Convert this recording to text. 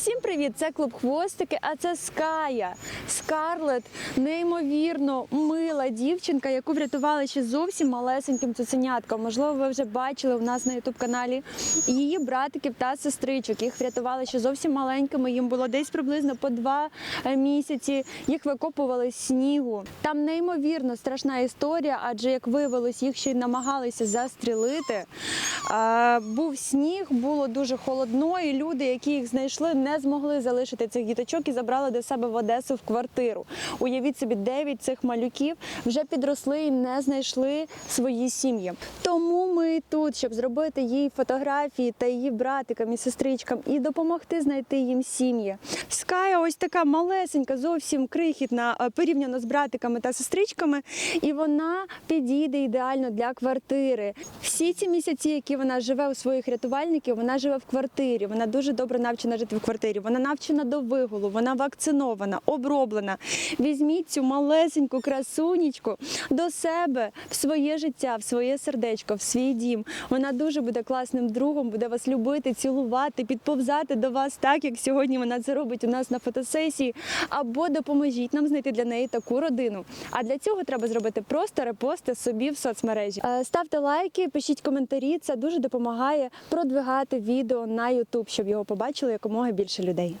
Всім привіт! Це клуб хвостики, а це Ская. Скарлет, неймовірно мила дівчинка, яку врятували ще зовсім малесеньким цуценятком. Можливо, ви вже бачили у нас на ютуб каналі її братиків та сестричок. Їх врятували ще зовсім маленькими. Їм було десь приблизно по два е, місяці. Їх викопували з снігу. Там неймовірно страшна історія, адже як виявилось, їх ще й намагалися застрілити. А, був сніг, було дуже холодно, і люди, які їх знайшли, не змогли залишити цих діточок і забрали до себе в Одесу в квартиру. Уявіть собі, дев'ять цих малюків вже підросли і не знайшли свої сім'ї. Тому ми тут, щоб зробити їй фотографії та її братикам і сестричкам і допомогти знайти їм сім'ї. Ская ось така малесенька, зовсім крихітна е, порівняно з братиками та сестричками, і вона підійде ідеально для квартири. Всі ці місяці, які вона живе у своїх рятувальників, вона живе в квартирі. Вона дуже добре навчена жити в квартирі. Вона навчена до вигулу, вона вакцинована, оброблена. Візьміть цю малесеньку красунечку до себе в своє життя, в своє сердечко, в свій дім. Вона дуже буде класним другом, буде вас любити, цілувати, підповзати до вас, так як сьогодні вона це робить у нас на фотосесії. Або допоможіть нам знайти для неї таку родину. А для цього треба зробити просто репости собі в соцмережі. Е, Ставте лайки, пишіть коментарі. Це дуже допомагає продвигати відео на YouTube, щоб його побачили якомога більше людей.